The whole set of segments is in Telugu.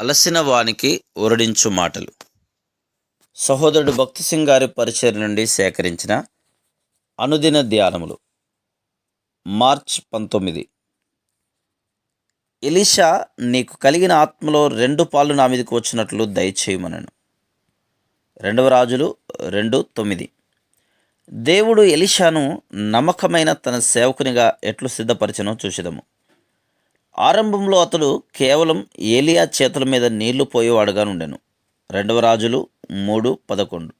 అలసిన వానికి ఒరడించు మాటలు. సహోదరుడు భక్తి సింగ్ గారి పరిచయం నుండి సేకరించిన అనుదిన ధ్యానములు. మార్చ్ పంతొమ్మిది. ఎలీషా నీకు కలిగిన ఆత్మలో రెండు పాలు నా మీదకి వచ్చినట్లు దయచేయమనను. రెండవ రాజులు రెండు తొమ్మిది. దేవుడు ఎలీషాను నమ్మకమైన తన సేవకునిగా ఎట్లు సిద్ధపరిచనో చూసిదము ఆరంభంలో అతడు కేవలం ఏలియా చేతుల మీద నీళ్ళు పోయేవాడుగా ఉండెను రెండవ రాజులు మూడు పదకొండు.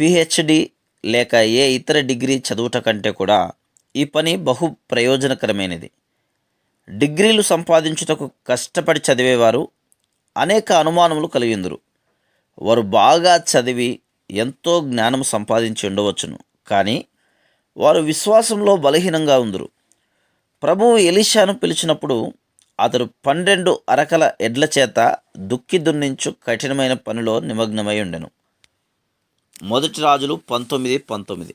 పిహెచ్డి లేక ఏ ఇతర డిగ్రీ చదువుట కంటే కూడా ఈ పని బహు ప్రయోజనకరమైనది. డిగ్రీలు సంపాదించుటకు కష్టపడి చదివేవారు అనేక అనుమానములు కలిగిందురు. వారు బాగా చదివి ఎంతో జ్ఞానం సంపాదించి ఉండవచ్చును. కానీ వారు విశ్వాసంలో బలహీనంగా ఉందరు. ప్రభువు ఎలీషాను పిలిచినప్పుడు అతడు పన్నెండు అరకల ఎడ్ల చేత దుక్కి దున్నించు కఠినమైన పనిలో నిమగ్నమై ఉండెను. మొదటి రాజులు పంతొమ్మిది పంతొమ్మిది.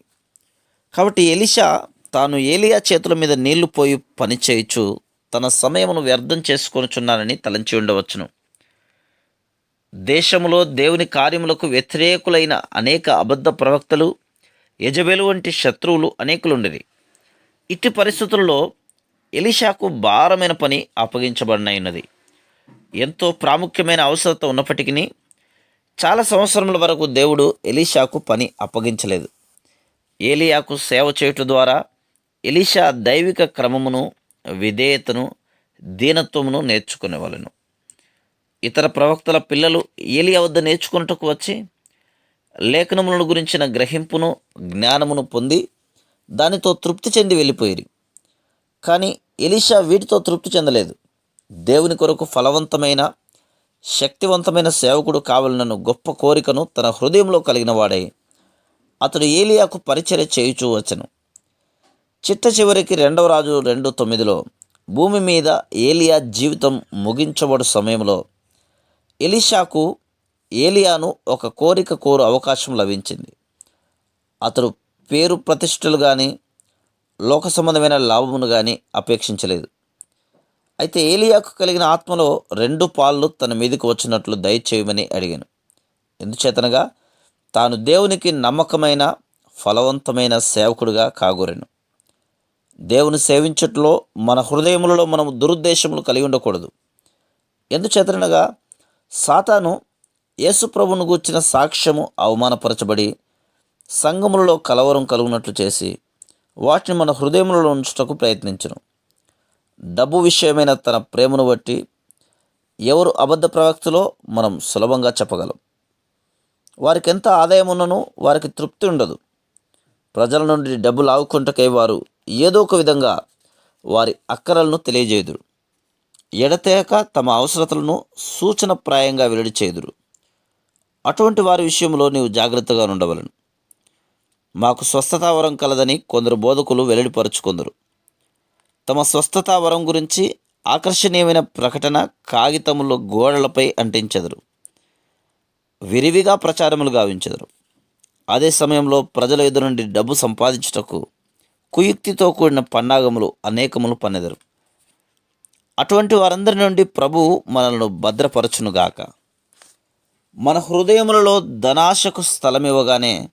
కాబట్టి ఎలిషా తాను ఏలియా చేతుల మీద నీళ్ళు పోయి పని చేయుచు తన సమయమును వ్యర్థం చేసుకొనుచున్నానని తలంచి ఉండవచ్చును. దేశంలో దేవుని కార్యములకు వ్యతిరేకులైన అనేక అబద్ధ ప్రవక్తలు యజబెలు వంటి శత్రువులు అనేకులుండేవి ఇట్టి పరిస్థితుల్లో ఎలీషాకు భారమైన పని అప్పగించబడినది ఎంతో ప్రాముఖ్యమైన అవసరత ఉన్నప్పటికీ చాలా సంవత్సరముల వరకు దేవుడు ఎలీషాకు పని అప్పగించలేదు. ఏలియాకు సేవ చేయుట ద్వారా ఎలీషా దైవిక క్రమమును విధేయతను దీనత్వమును నేర్చుకునేవాళ్ళను ఇతర ప్రవక్తల పిల్లలు ఏలియా వద్ద నేర్చుకున్నట్టుకు వచ్చి లేఖనములను గురించిన గ్రహింపును జ్ఞానమును పొంది దానితో తృప్తి చెంది వెళ్ళిపోయిరి. కానీ ఎలీషా వీటితో తృప్తి చెందలేదు. దేవుని కొరకు ఫలవంతమైన శక్తివంతమైన సేవకుడు కావాలన్న గొప్ప కోరికను తన హృదయంలో కలిగిన వాడై. అతడు ఏలియాకు పరిచర్య చేయుచూ వచ్చను. చిట్ట చివరికి రెండవ రాజు రెండు తొమ్మిదిలో భూమి మీద ఏలియా జీవితం ముగించబడు సమయంలో ఎలిషాకు ఏలియాను ఒక కోరిక కోరు అవకాశం లభించింది. అతడు పేరు ప్రతిష్టలు కానీ లోక సంబంధమైన లాభమును కానీ అపేక్షించలేదు. అయితే ఏలియాకు కలిగిన ఆత్మలో రెండు పాళ్ళు తన మీదకి వచ్చినట్లు దయచేయమని అడిగాను. ఎందుచేతనగా తాను దేవునికి నమ్మకమైన ఫలవంతమైన సేవకుడుగా కాగోరెను. దేవుని సేవించట్లో మన హృదయములలో మనము దురుద్దేశములు కలిగి ఉండకూడదు. ఎందుచేతనగా సాతాను యేసుప్రభును గూర్చిన సాక్ష్యము అవమానపరచబడి సంఘములలో కలవరం కలుగునట్లు చేసి వాటిని మన హృదయంలో ఉంచుటకు ప్రయత్నించను. డబ్బు విషయమైన తన ప్రేమను బట్టి ఎవరు అబద్ధ ప్రవక్తలో మనం సులభంగా చెప్పగలం. వారికి ఎంత ఆదాయం ఉన్ననో వారికి తృప్తి ఉండదు. ప్రజల నుండి డబ్బు లాగుకుంటకై వారు ఏదో ఒక విధంగా వారి అక్కరలను తెలియజేయుదురు. ఎడతేక తమ అవసరతలను సూచనప్రాయంగా వెల్లడి చేయుదురు. అటువంటి వారి విషయంలో నీవు జాగ్రత్తగా ఉండవలను మాకు స్వస్థతావరం కలదని కొందరు బోధకులు వెల్లడిపరుచుకుందరు. తమ స్వస్థతా వరం గురించి ఆకర్షణీయమైన ప్రకటన కాగితములు గోడలపై అంటించెదరు. విరివిగా ప్రచారములు గావించెదరు. అదే సమయంలో ప్రజల ఎదురు నుండి డబ్బు సంపాదించుటకు కుయుక్తితో కూడిన పన్నాగములు అనేకములు పన్నెదరు. అటువంటి వారందరి నుండి ప్రభువు మనల్ని భద్రపరచునుగాక. మన హృదయములలో ధనాశకు స్థలం ఇవ్వగానే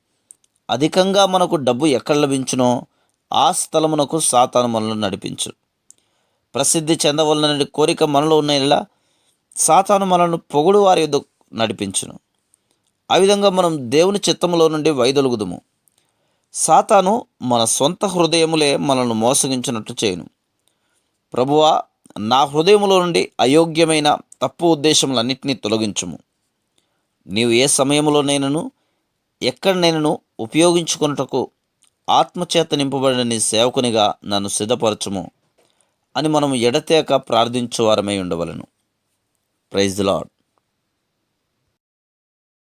అధికంగా మనకు డబ్బు ఎక్కడ లభించునో ఆ స్థలమునకు సాతాను మనల్ని నడిపించు ప్రసిద్ధి చెందవలనని కోరిక మనలో ఉన్న ఇలా సాతాను మనల్ని పొగుడు వారి యొద్ద నడిపించును. ఆ విధంగా మనం దేవుని చిత్తములో నుండి వైదొలుగుదుము. సాతాను మన సొంత హృదయములే మనల్ని మోసగించినట్టు చేయను. ప్రభువా నా హృదయములో నుండి అయోగ్యమైన తప్పు ఉద్దేశములన్నింటినీ తొలగించుము. నీవు ఏ సమయంలోనైనను ఎక్కడనైనను ఉపయోగించుకొనుటకు ఆత్మచేత నింపబడిన నీ సేవకునిగా నన్ను సిద్ధపరచుము అని మనం ఎడతేక ప్రార్థించువారమై ఉండవలను. Praise the lord